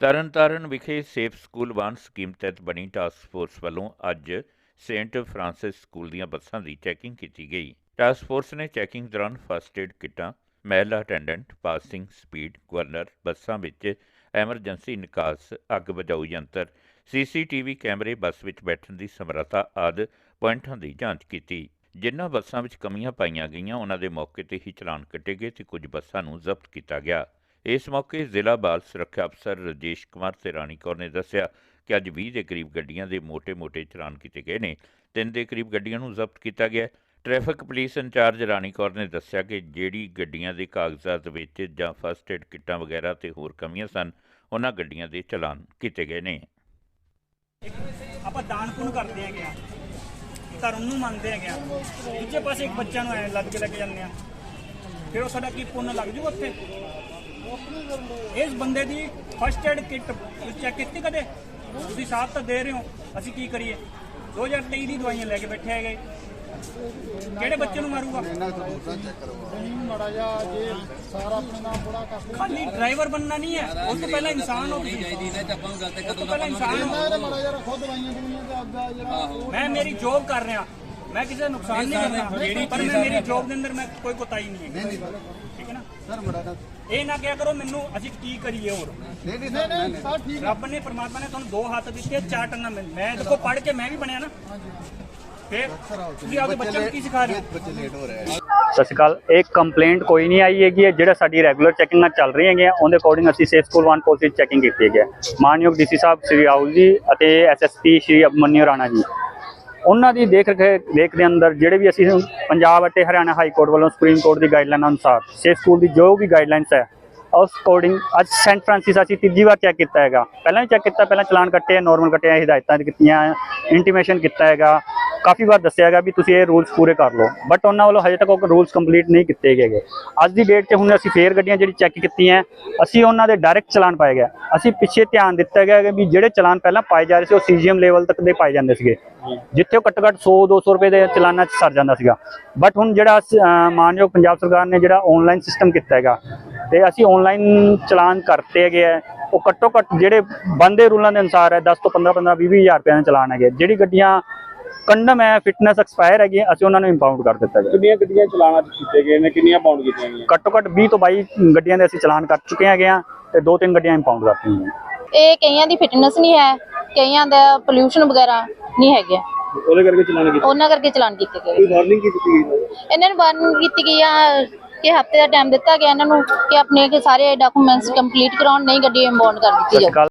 ਤਰਨਤਾਰਨ ਵਿਖੇ safe school ਵਾਨ scheme ਤਹਿਤ ਬਣੀ ਟਾਸਕ ਫੋਰਸ ਵੱਲੋਂ ਅੱਜ ਸੇਂਟ ਫਰਾਂਸਿਸ ਸਕੂਲ ਦੀਆਂ ਬੱਸਾਂ ਦੀ ਚੈਕਿੰਗ ਕੀਤੀ ਗਈ। ਟਾਸਕ ਫੋਰਸ ਨੇ ਚੈਕਿੰਗ ਦੌਰਾਨ ਫਸਟ ਏਡ ਕਿੱਟਾਂ, ਮਹਿਲਾ ਅਟੈਂਡੈਂਟ ਪਾਸਿੰਗ ਸਪੀਡ ਗਵਰਨਰ ਬੱਸਾਂ ਵਿੱਚ ਐਮਰਜੈਂਸੀ ਨਿਕਾਸ, ਅੱਗ ਬੁਝਾਊ ਯੰਤਰ, ਸੀਸੀਟੀਵੀ ਕੈਮਰੇ, ਬੱਸ ਵਿੱਚ ਬੈਠਣ ਦੀ ਸਮਰੱਥਾ ਆਦਿ ਪੁਆਇੰਟਾਂ ਦੀ ਜਾਂਚ ਕੀਤੀ। ਜਿਨ੍ਹਾਂ ਬੱਸਾਂ ਵਿੱਚ ਕਮੀਆਂ ਪਾਈਆਂ ਗਈਆਂ, ਉਹਨਾਂ ਦੇ ਮੌਕੇ ਤੇ ਹੀ ਚਲਾਨ ਕੱਟੇ ਗਏ ਤੇ ਕੁਝ ਬੱਸਾਂ ਨੂੰ ਜ਼ਬਤ ਕੀਤਾ ਗਿਆ। ਇਸ ਮੌਕੇ ਜ਼ਿਲ੍ਹਾ ਬਾਲ ਸੁਰੱਖਿਆ ਅਫਸਰ ਰਜੇਸ਼ ਕੁਮਾਰ ਤੇ ਰਾਣੀ ਕੌਰ ਨੇ ਦੱਸਿਆ ਕਿ ਅੱਜ 20 ਦੇ ਕਰੀਬ ਗੱਡੀਆਂ ਦੇ ਮੋٹے-ਮੋٹے ਚਲਾਨ ਕੀਤੇ ਗਏ ਨੇ। ਤਿੰਨ ਦੇ ਕਰੀਬ ਗੱਡੀਆਂ ਨੂੰ ਜ਼ਬਤ ਕੀਤਾ ਗਿਆ traffic police incharge Rani Kaur ਨੇ ਦੱਸਿਆ ਕਿ ਜਿਹੜੀ ਗੱਡੀਆਂ ਦੇ ਕਾਗਜ਼ਾਤ ਵਿੱਚ ਜਾਂ ਫਸਟ ਏਡ ਕਿੱਟਾਂ ਵਗੈਰਾ ਤੇ ਹੋਰ ਕਮੀਆਂ ਸਨ, ਉਹਨਾਂ ਗੱਡੀਆਂ ਦੇ ਚਲਾਨ ਕੀਤੇ ਗਏ ਨੇ। ਆਪਾਂ ਦਾਨ ਕਰਦੇ ਹੈਗੇ ਆ। ਧਰਮ ਨੂੰ ਮੰਨਦੇ ਹੈਗੇ ਆ। ਦੂਜੇ ਪਾਸੇ ਇੱਕ ਬੱਚਾ ਨੂੰ ਐ ਲੱਗ ਕੇ ਲੈ ਜਾਂਦੇ ਆ। ਫਿਰ ਉਹ ਸਾਡਾ ਕੀ ਪੁੰਨ ਲੱਗ ਜੂਗਾ ਉੱਥੇ? ਇਸ ਬੰਦੇ ਦੀ ਫਸਟ ਏਡ ਕਿੱਟ ਚੈੱਕ ਕੀਤੀ ਕਦੇ? ਤੁਸੀਂ ਸਾਥ ਤਾਂ ਦੇ ਰਹੇ ਹੋ ਅਸੀਂ ਕੀ ਕਰੀਏ? 2023 ਦੀ ਦਵਾਈਆਂ ਲੈ ਕੇ ਬੈਠੇ ਹੈਗੇ। ਕਿਹੜੇ ਬੱਚੇ ਨੂੰ ਮਾਰੂਗਾ? ਮਾੜਾ ਜਿਹਾ ਜੇ ਸਾਰਾ ਆਪਣੇ ਨਾਮ ਬੜਾ ਕਰ ਖਾਲੀ ਡਰਾਈਵਰ ਬਣਨਾ ਨਹੀਂ ਹੈ ਉਸ ਤੋਂ ਪਹਿਲਾਂ ਇਨਸਾਨ ਹੋ ਤੁਸੀਂ। ਉਸ ਤੋਂ ਪਹਿਲਾਂ ਇਨਸਾਨ ਹੋ। ਮੈਂ ਮਾੜਾ ਜਿਹਾ ਰੱਖੋ ਦਵਾਈਆਂ ਦੁਨੀਆਂ ਤੇ ਆਪਦਾ ਜਿਹੜਾ ਮੈਂ ਮੇਰੀ ਜੋਬ ਕਰ ਰਿਹਾ। ਮੈਂ ਕਿਸੇ ਦਾ ਨੁਕਸਾਨ ਨਹੀਂ ਕਰਨਾ ਪਰ ਮੈਂ ਮੇਰੀ ਜੋਬ ਦੇ ਅੰਦਰ ਮੈਂ ਕੋਈ ਕੋਤਾਹੀ ਨਹੀਂ ਹੈ ਠੀਕ ਹੈ ਨਾ? ਸਰ ਨਾ ਇਹ ਨਾ ਕਿਹਾ ਕਰੋ ਮੈਨੂੰ ਅਸੀਂ ਕੀ ਕਰੀਏ ਹੋਰ? ਨਹੀਂ ਨਹੀਂ ਨਹੀਂ ਸਰ ਠੀਕ ਰੱਬ ਨੇ ਪ੍ਰਮਾਤਮਾ ਨੇ ਤੁਹਾਨੂੰ ਦੋ ਹੱਥ ਦਿੱਤੇ ਚਾਰ ਟੰਨਾਂ ਮੈਂ ਦੇਖੋ ਪੜ੍ਹ ਕੇ ਮੈਂ ਵੀ ਬਣਿਆ ਨਾ। ਫਿਰ ਤੁਸੀਂ ਆਪਦੇ ਬੱਚਿਆਂ ਨੂੰ ਕੀ ਸਿਖਾ ਰਹੇ ਬੱਚੇ ਲੇਟ ਹੋ ਰਹੇ ਆ। ਸਤਿ ਸ਼੍ਰੀ ਅਕਾਲ। ਇੱਕ ਕੰਪਲੇਂਟ ਕੋਈ ਨਹੀਂ ਆਈ ਹੈਗੀ ਹੈ ਜਿਹੜਾ ਸਾਡੀ ਰੈਗੂਲਰ ਚੈਕਿੰਗਾਂ ਚੱਲ ਰਹੀਆਂ ਹੈਗੀਆਂ ਉਹਦੇ ਅਕੋਰਡਿੰਗ ਅਸੀਂ ਸੇਫ ਸਕੂਲ 1 ਪੋਸਟ ਵਿੱਚ ਚੈਕਿੰਗ ਕੀਤੀ ਹੈਗੀ ਹੈ। ਮਾਨਯੋਗ ਡੀਸੀ ਸਾਹਿਬ ਸ੍ਰੀ ਰਾਹੁਲ ਜੀ ਅਤੇ ਐਸਐਸਪੀ ਸ੍ਰੀ ਅਭਮਨਿਊ ਰਾਣਾ ਜੀ। ਉਹਨਾਂ ਦੀ ਦੇਖ ਰੇਖ ਦੇਖ ਦੇ ਅੰਦਰ ਜਿਹੜੇ ਵੀ ਅਸੀਂ ਪੰਜਾਬ ਅਤੇ ਹਰਿਆਣਾ ਹਾਈ ਕੋਰਟ ਵੱਲੋਂ ਸੁਪਰੀਮ ਕੋਰਟ ਦੀ ਗਾਈਡਲਾਈਨ ਅਨੁਸਾਰ ਸੇਫ ਸਕੂਲ ਦੀ ਜੋ ਵੀ ਗਾਈਡਲਾਈਨਸ ਹੈ, ਉਸ ਅਕੋਰਡਿੰਗ ਅੱਜ ਸੈਂਟ ਫਰਾਂਸਿਸ ਅਸੀਂ ਤੀਜੀ ਵਾਰ ਚੈੱਕ ਕੀਤਾ ਹੈਗਾ। ਪਹਿਲਾਂ ਵੀ ਚੈੱਕ ਕੀਤਾ, ਪਹਿਲਾਂ ਚਲਾਨ ਕੱਟੇ ਨਾਰਮਲ ਕੱਟੇ ਹਦਾਇਤਾਂ ਕੀਤੀਆਂ ਇੰਟੀਮੇਸ਼ਨ ਕੀਤਾ ਹੈਗਾ। ਕਾਫੀ ਵਾਰ ਦੱਸਿਆ ਗਿਆ ਵੀ ਤੁਸੀਂ ਇਹ ਰੂਲਸ ਪੂਰੇ ਕਰ ਲਓ। ਬਟ ਉਹਨਾਂ ਵੱਲੋਂ ਹਜੇ ਤੱਕ ਉਹ ਰੂਲਸ ਕੰਪਲੀਟ ਨਹੀਂ ਕੀਤੇ ਗਏ ਅੱਜ ਦੀ ਡੇਟ 'ਤੇ ਹੁਣ ਅਸੀਂ ਫੇਰ ਗੱਡੀਆਂ ਜਿਹੜੀ ਚੈੱਕ ਕੀਤੀਆਂ, ਅਸੀਂ ਉਹਨਾਂ ਦੇ ਡਾਇਰੈਕਟ ਚਲਾਨ ਪਾਏ ਗਏ। ਅਸੀਂ ਪਿੱਛੇ ਧਿਆਨ ਦਿੱਤਾ ਗਿਆ ਕਿ ਵੀ ਜਿਹੜੇ ਚਲਾਨ ਪਹਿਲਾਂ ਪਾਏ ਜਾ ਰਹੇ ਸੀ, ਉਹ ਸੀਜੀਐਮ ਲੈਵਲ ਤੱਕ ਦੇ ਪਾਏ ਜਾਂਦੇ ਸੀਗੇ। ਜਿੱਥੇ ਉਹ ਘੱਟੋ ਘੱਟ 100 200 ਰੁਪਏ ਦੇ ਚਲਾਨਾਂ 'ਚ ਸਰ ਜਾਂਦਾ ਸੀਗਾ। ਬਟ ਹੁਣ ਜਿਹੜਾ ਅਸ- ਮਾਨਯੋਗ ਪੰਜਾਬ ਸਰਕਾਰ ਨੇ ਜਿਹੜਾ ਆਨਲਾਈਨ ਸਿਸਟਮ ਕੀਤਾ ਹੈਗਾ, ਤੇ ਅਸੀਂ ਆਨਲਾਈਨ ਚਲਾਨ ਕਰਤੇ ਹੈਗੇ ਆ, ਉਹ ਘੱਟੋ ਘੱਟ ਜਿਹੜੇ ਬੰਦੇ ਰੂਲਾਂ ਦੇ ਅਨੁਸਾਰ ਹੈ 10 ਤੋਂ 15 15 20 ਹਜ਼ਾਰ ਰੁਪਏ ਦਾ ਚਲਾਨ ਹੈਗੇ। ਜਿਹੜੀ ਗੱਡੀਆਂ ਕੰਡਮ ਹੈ ਫਿਟਨੈਸ ਐਕਸਪਾਇਰ ਹੈਗੀ ਅਸੀਂ ਉਹਨਾਂ ਨੂੰ ਇੰਪਾਊਂਡ ਕਰ ਦਿੱਤਾ ਗਿਆ। ਕਿੰਨੀਆਂ ਗੱਡੀਆਂ ਚਲਾਣਾ ਕੀਤੇ ਗਏ ਨੇ ਕਿੰਨੀਆਂ ਪਾਉਂਡ ਕੀਤੀਆਂ ਗਈਆਂ? ਘੱਟੋ ਘੱਟ 20 ਤੋਂ 22 ਗੱਡੀਆਂ ਦੇ ਅਸੀਂ ਚਲਾਨ ਕਰ ਚੁੱਕੇ ਹੈਗੇ ਆ ਤੇ ਦੋ ਤਿੰਨ ਗੱਡੀਆਂ ਇੰਪਾਊਂਡ ਕਰਤੀਆਂ ਹੈਗੀਆਂ। ਇਹ ਕਈਆਂ ਦੀ ਫਿਟਨੈਸ ਨਹੀਂ ਹੈ ਕਈਆਂ ਦਾ ਪੋਲਿਊਸ਼ਨ ਵਗੈਰਾ ਨਹੀਂ ਹੈਗੇ। ਉਹਦੇ ਕਰਕੇ ਚਲਾਣਾ ਕੀਤਾ ਉਹਨਾਂ ਕਰਕੇ ਚਲਾਨ ਕੀਤੇ ਗਏ। ਕੋਈ ਵਾਰਨਿੰਗ ਕੀਤੀ ਗਈ ਇਹਨਾਂ ਨੂੰ? ਵਾਰਨ ਕੀਤੀ ਗਈ ਆ ਕਿ ਹਫ਼ਤੇ ਦਾ ਟਾਈਮ ਦਿੱਤਾ ਗਿਆ ਇਹਨਾਂ ਨੂੰ ਕਿ ਆਪਣੇ ਸਾਰੇ ਡਾਕੂਮੈਂਟਸ ਕੰਪਲੀਟ ਕਰਾਉਣ ਨਹੀਂ ਗੱਡੀ ਇੰਪਾਊਂਡ ਕਰ ਦਿੱਤੀ ਅਕਾਲ।